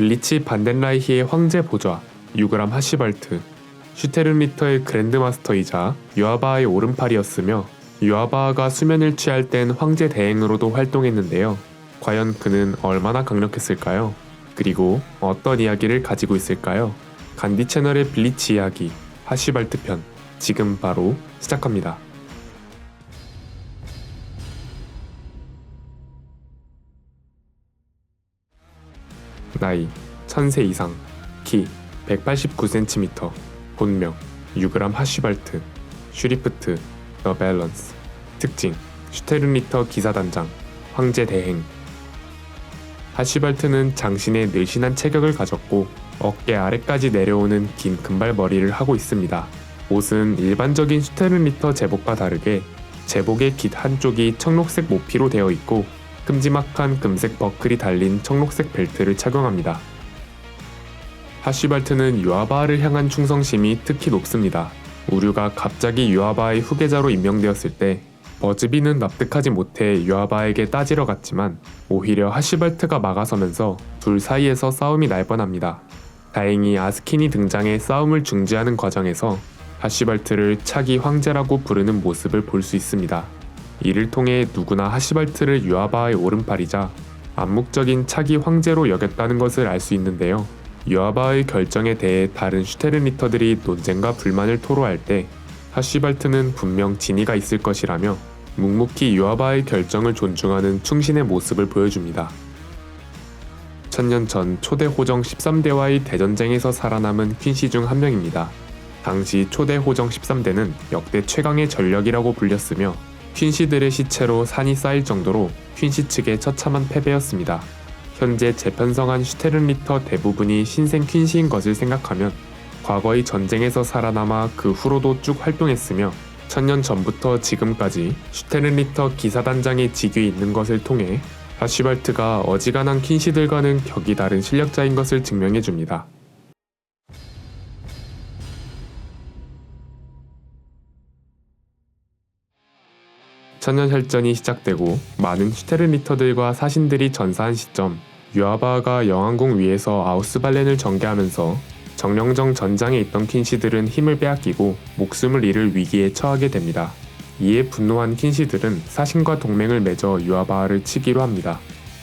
블리치 반덴라이히의 황제 보좌, 유그람 하시발트, 슈테른리터의 그랜드마스터이자 유아바의 오른팔이었으며 유아바가 수면을 취할 땐 황제 대행으로도 활동했는데요. 과연 그는 얼마나 강력했을까요? 그리고 어떤 이야기를 가지고 있을까요? 간디 채널의 블리치 이야기 하시발트 편 지금 바로 시작합니다. 나이 1000세 이상 키 189cm 본명 유그람 하시발트 슈리프트 더 밸런스 특징 슈테른리터 기사단장 황제 대행 하시발트는 장신의 늘씬한 체격을 가졌고 어깨 아래까지 내려오는 긴 금발 머리를 하고 있습니다. 옷은 일반적인 슈테른리터 제복과 다르게 제복의 깃 한쪽이 청록색 모피로 되어 있고 큼지막한 금색 버클이 달린 청록색 벨트를 착용합니다. 하시발트는 유아바를 향한 충성심이 특히 높습니다. 우류가 갑자기 유아바의 후계자로 임명되었을 때 버즈비는 납득하지 못해 유아바에게 따지러 갔지만 오히려 하시발트가 막아서면서 둘 사이에서 싸움이 날 뻔합니다. 다행히 아스킨이 등장해 싸움을 중지하는 과정에서 하시발트를 차기 황제라고 부르는 모습을 볼 수 있습니다. 이를 통해 누구나 하시발트를 유아바의 오른팔이자 암묵적인 차기 황제로 여겼다는 것을 알 수 있는데요. 유아바의 결정에 대해 다른 슈테른리터들이 논쟁과 불만을 토로할 때 하시발트는 분명 진의가 있을 것이라며 묵묵히 유아바의 결정을 존중하는 충신의 모습을 보여줍니다. 천년 전 초대 호정 13대와의 대전쟁에서 살아남은 퀸시 중 한 명입니다. 당시 초대 호정 13대는 역대 최강의 전력이라고 불렸으며 퀸시들의 시체로 산이 쌓일 정도로 퀸시 측의 처참한 패배였습니다. 현재 재편성한 슈테른리터 대부분이 신생 퀸시인 것을 생각하면 과거의 전쟁에서 살아남아 그 후로도 쭉 활동했으며 천년 전부터 지금까지 슈테른리터 기사단장의 직위에 있는 것을 통해 하시발트가 어지간한 퀸시들과는 격이 다른 실력자인 것을 증명해 줍니다. 천년혈전이 시작되고 많은 슈테른리터들과 사신들이 전사한 시점 유아바가 영왕궁 위에서 아우스발렌을 전개하면서 정령정 전장에 있던 퀸시들은 힘을 빼앗기고 목숨을 잃을 위기에 처하게 됩니다. 이에 분노한 퀸시들은 사신과 동맹을 맺어 유아바를 치기로 합니다.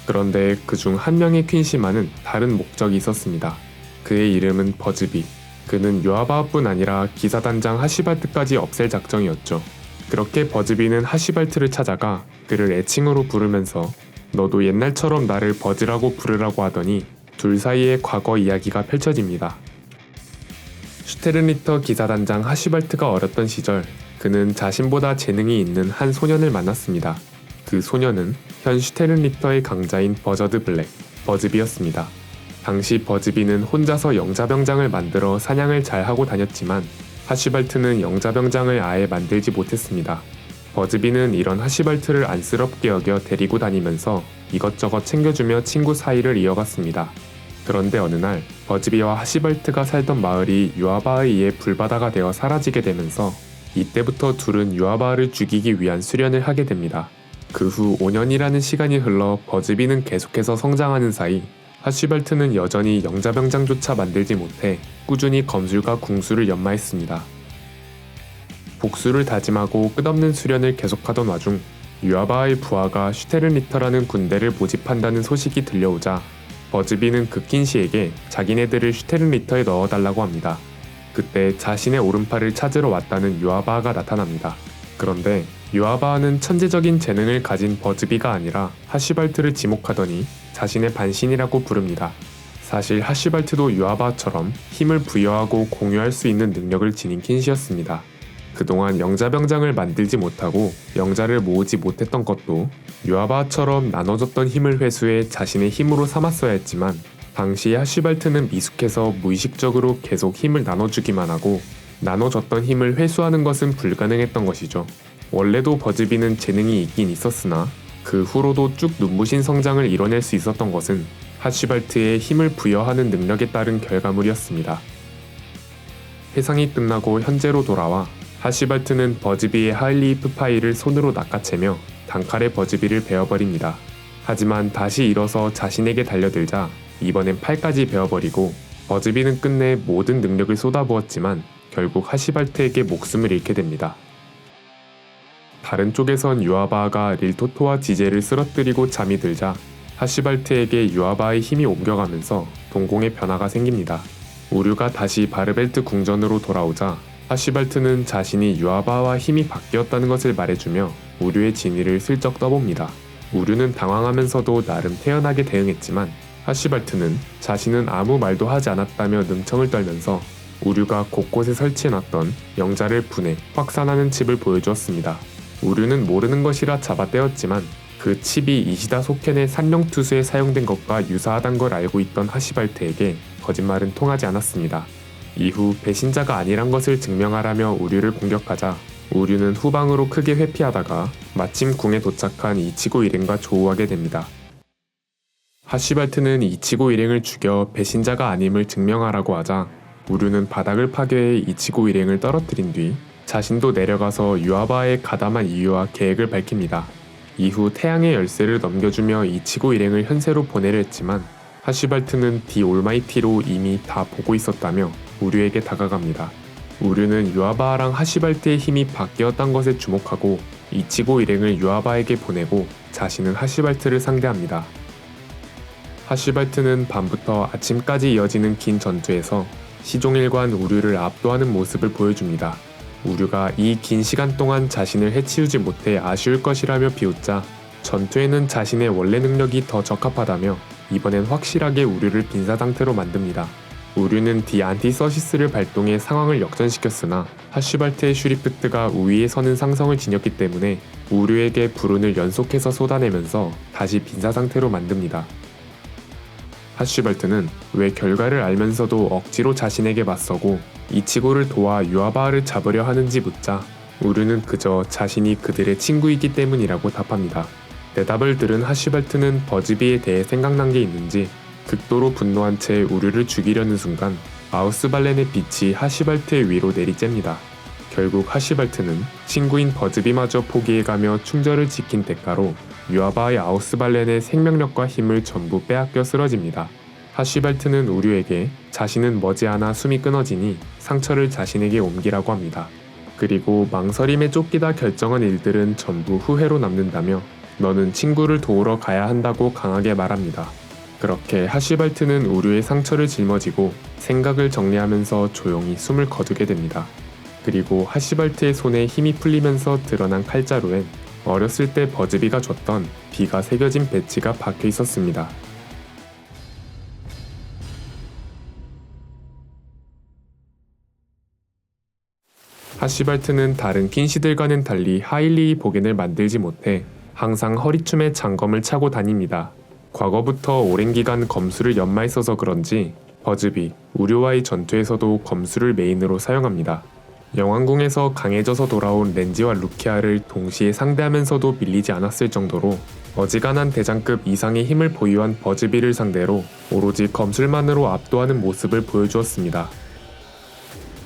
그런데 그 중 한 명의 퀸시만은 다른 목적이 있었습니다. 그의 이름은 버즈비. 그는 유아바뿐 아니라 기사단장 하시발트까지 없앨 작정이었죠. 그렇게 버즈비는 하시발트를 찾아가 그를 애칭으로 부르면서 너도 옛날처럼 나를 버즈라고 부르라고 하더니 둘 사이의 과거 이야기가 펼쳐집니다. 슈테른리터 기사단장 하시발트가 어렸던 시절 그는 자신보다 재능이 있는 한 소년을 만났습니다. 그 소년은 현 슈테른리터의 강자인 버저드 블랙, 버즈비였습니다. 당시 버즈비는 혼자서 영자병장을 만들어 사냥을 잘 하고 다녔지만 하시발트는 영자병장을 아예 만들지 못했습니다. 버즈비는 이런 하시발트를 안쓰럽게 여겨 데리고 다니면서 이것저것 챙겨주며 친구 사이를 이어갔습니다. 그런데 어느 날 버즈비와 하시발트가 살던 마을이 유아바에 의해 불바다가 되어 사라지게 되면서 이때부터 둘은 유아바를 죽이기 위한 수련을 하게 됩니다. 그 후 5년이라는 시간이 흘러 버즈비는 계속해서 성장하는 사이 하시발트는 여전히 영자병장조차 만들지 못해 꾸준히 검술과 궁수를 연마했습니다. 복수를 다짐하고 끝없는 수련을 계속하던 와중 유아바의 부하가 슈테른리터라는 군대를 모집한다는 소식이 들려오자 버즈비는 극긴시에게 자기네들을 슈테른리터에 넣어달라고 합니다. 그때 자신의 오른팔을 찾으러 왔다는 유아바가 나타납니다. 그런데 유아바는 천재적인 재능을 가진 버즈비가 아니라 하시발트를 지목하더니 자신의 반신이라고 부릅니다. 사실 하시발트도 유아바처럼 힘을 부여하고 공유할 수 있는 능력을 지닌 킨시였습니다. 그동안 영자병장을 만들지 못하고 영자를 모으지 못했던 것도 유아바처럼 나눠졌던 힘을 회수해 자신의 힘으로 삼았어야 했지만 당시 하시발트는 미숙해서 무의식적으로 계속 힘을 나눠주기만 하고 나눠졌던 힘을 회수하는 것은 불가능했던 것이죠. 원래도 버즈비는 재능이 있긴 있었으나 그 후로도 쭉 눈부신 성장을 이뤄낼 수 있었던 것은 하시발트의 힘을 부여하는 능력에 따른 결과물이었습니다. 해상이 끝나고 현재로 돌아와 하시발트는 버즈비의 하일리이프 파이를 손으로 낚아채며 단칼에 버즈비를 베어버립니다. 하지만 다시 일어서 자신에게 달려들자 이번엔 팔까지 베어버리고 버즈비는 끝내 모든 능력을 쏟아부었지만 결국 하시발트에게 목숨을 잃게 됩니다. 다른 쪽에선 유아바가 릴토토와 지제를 쓰러뜨리고 잠이 들자 하시발트에게 유아바의 힘이 옮겨가면서 동공의 변화가 생깁니다. 우류가 다시 바르벨트 궁전으로 돌아오자 하시발트는 자신이 유아바와 힘이 바뀌었다는 것을 말해주며 우류의 진위를 슬쩍 떠봅니다. 우류는 당황하면서도 나름 태연하게 대응했지만 하시발트는 자신은 아무 말도 하지 않았다며 능청을 떨면서 우류가 곳곳에 설치해놨던 영자를 분해 확산하는 칩을 보여주었습니다. 우류는 모르는 것이라 잡아떼었지만 그 칩이 이시다 소켄의 산령투수에 사용된 것과 유사하단 걸 알고 있던 하시발트에게 거짓말은 통하지 않았습니다. 이후 배신자가 아니란 것을 증명하라며 우류를 공격하자 우류는 후방으로 크게 회피하다가 마침 궁에 도착한 이치고 일행과 조우하게 됩니다. 하시발트는 이치고 일행을 죽여 배신자가 아님을 증명하라고 하자 우류는 바닥을 파괴해 이치고 일행을 떨어뜨린 뒤 자신도 내려가서 유아바의 가담한 이유와 계획을 밝힙니다. 이후 태양의 열쇠를 넘겨주며 이치고 일행을 현세로 보내려 했지만 하시발트는 디 올마이티로 이미 다 보고 있었다며 우류에게 다가갑니다. 우류는 유아바랑 하시발트의 힘이 바뀌었단 것에 주목하고 이치고 일행을 유아바에게 보내고 자신은 하시발트를 상대합니다. 하시발트는 밤부터 아침까지 이어지는 긴 전투에서 시종일관 우류를 압도하는 모습을 보여줍니다. 우류가 이 긴 시간 동안 자신을 해치우지 못해 아쉬울 것이라며 비웃자 전투에는 자신의 원래 능력이 더 적합하다며 이번엔 확실하게 우류를 빈사 상태로 만듭니다. 우류는 디 안티 서시스를 발동해 상황을 역전시켰으나 하슈발트의 슈리프트가 우위에 서는 상성을 지녔기 때문에 우류에게 불운을 연속해서 쏟아내면서 다시 빈사 상태로 만듭니다. 하슈발트는 왜 결과를 알면서도 억지로 자신에게 맞서고 이치고를 도와 유아바를 잡으려 하는지 묻자 우류는 그저 자신이 그들의 친구이기 때문이라고 답합니다. 대답을 들은 하슈발트는 버즈비에 대해 생각난 게 있는지 극도로 분노한 채 우류를 죽이려는 순간 아우스발렌의 빛이 하시발트의 위로 내리쬐니다. 결국 하시발트는 친구인 버즈비마저 포기해가며 충절을 지킨 대가로 유아바의 아우스발렌의 생명력과 힘을 전부 빼앗겨 쓰러집니다. 하시발트는 우류에게 자신은 머지않아 숨이 끊어지니 상처를 자신에게 옮기라고 합니다. 그리고 망설임에 쫓기다 결정한 일들은 전부 후회로 남는다며 너는 친구를 도우러 가야 한다고 강하게 말합니다. 그렇게 하시발트는 우류의 상처를 짊어지고 생각을 정리하면서 조용히 숨을 거두게 됩니다. 그리고 하시발트의 손에 힘이 풀리면서 드러난 칼자루엔 어렸을 때 버즈비가 줬던 비가 새겨진 배지가 박혀 있었습니다. 하시발트는 다른 퀸시들과는 달리 하일리 복인을 만들지 못해 항상 허리춤에 장검을 차고 다닙니다. 과거부터 오랜 기간 검수를 연마했어서 그런지 버즈비, 우류와의 전투에서도 검수를 메인으로 사용합니다. 영왕궁에서 강해져서 돌아온 렌지와 루키아를 동시에 상대하면서도 밀리지 않았을 정도로 어지간한 대장급 이상의 힘을 보유한 버즈비를 상대로 오로지 검술만으로 압도하는 모습을 보여주었습니다.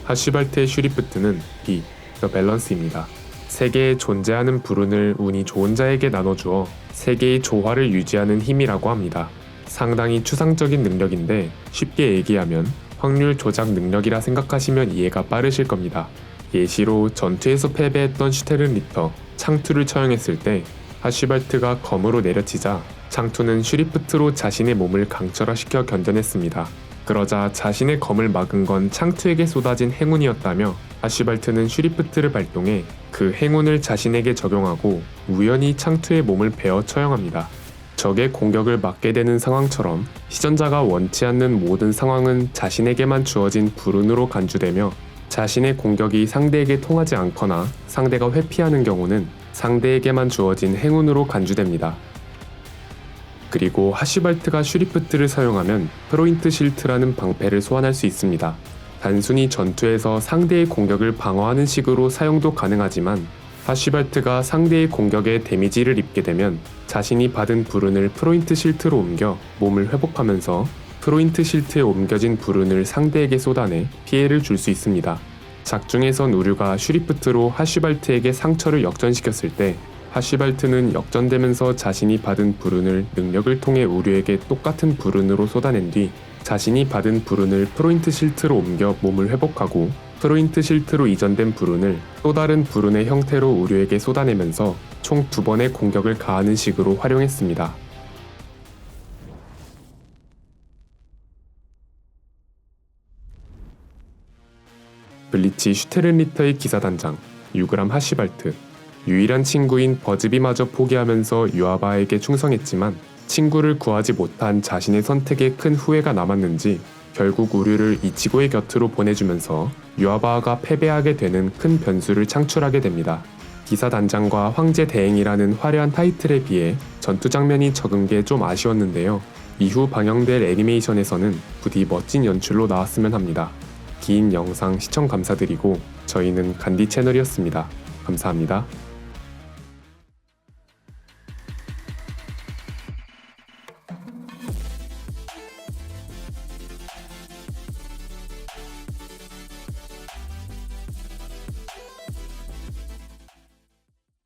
하슈발트의 슈리프트는 B, 더 밸런스입니다. 세계에 존재하는 불운을 운이 좋은 자에게 나눠주어 세계의 조화를 유지하는 힘이라고 합니다. 상당히 추상적인 능력인데 쉽게 얘기하면 확률 조작 능력이라 생각하시면 이해가 빠르실 겁니다. 예시로 전투에서 패배했던 슈테른 리터 창투를 처형했을 때 하슈발트가 검으로 내려치자 창투는 슈리프트로 자신의 몸을 강철화시켜 견뎌냈습니다. 그러자 자신의 검을 막은 건 창투에게 쏟아진 행운이었다며 하슈발트는 슈리프트를 발동해 그 행운을 자신에게 적용하고 우연히 창투의 몸을 베어 처형합니다. 적의 공격을 막게 되는 상황처럼 시전자가 원치 않는 모든 상황은 자신에게만 주어진 불운으로 간주되며 자신의 공격이 상대에게 통하지 않거나 상대가 회피하는 경우는 상대에게만 주어진 행운으로 간주됩니다. 그리고 하시발트가 슈리프트를 사용하면 프로인트 실트라는 방패를 소환할 수 있습니다. 단순히 전투에서 상대의 공격을 방어하는 식으로 사용도 가능하지만 하시발트가 상대의 공격에 데미지를 입게 되면 자신이 받은 불운을 프로인트 실트로 옮겨 몸을 회복하면서 프로인트 실트에 옮겨진 불운을 상대에게 쏟아내 피해를 줄 수 있습니다. 작중에선 우류가 슈리프트로 하시발트에게 상처를 역전시켰을 때 하쉬발트는 역전되면서 자신이 받은 불운을 능력을 통해 우류에게 똑같은 불운으로 쏟아낸 뒤 자신이 받은 불운을 프로인트 실트로 옮겨 몸을 회복하고 프로인트 실트로 이전된 불운을 또 다른 불운의 형태로 우류에게 쏟아내면서 총 두 번의 공격을 가하는 식으로 활용했습니다. 블리치 슈테른리터의 기사단장 유그람 하시발트 유일한 친구인 버즈비마저 포기하면서 유아바에게 충성했지만 친구를 구하지 못한 자신의 선택에 큰 후회가 남았는지 결국 우류를 이치고의 곁으로 보내주면서 유아바가 패배하게 되는 큰 변수를 창출하게 됩니다. 기사 단장과 황제 대행이라는 화려한 타이틀에 비해 전투 장면이 적은 게 좀 아쉬웠는데요. 이후 방영될 애니메이션에서는 부디 멋진 연출로 나왔으면 합니다. 긴 영상 시청 감사드리고 저희는 간디 채널이었습니다. 감사합니다.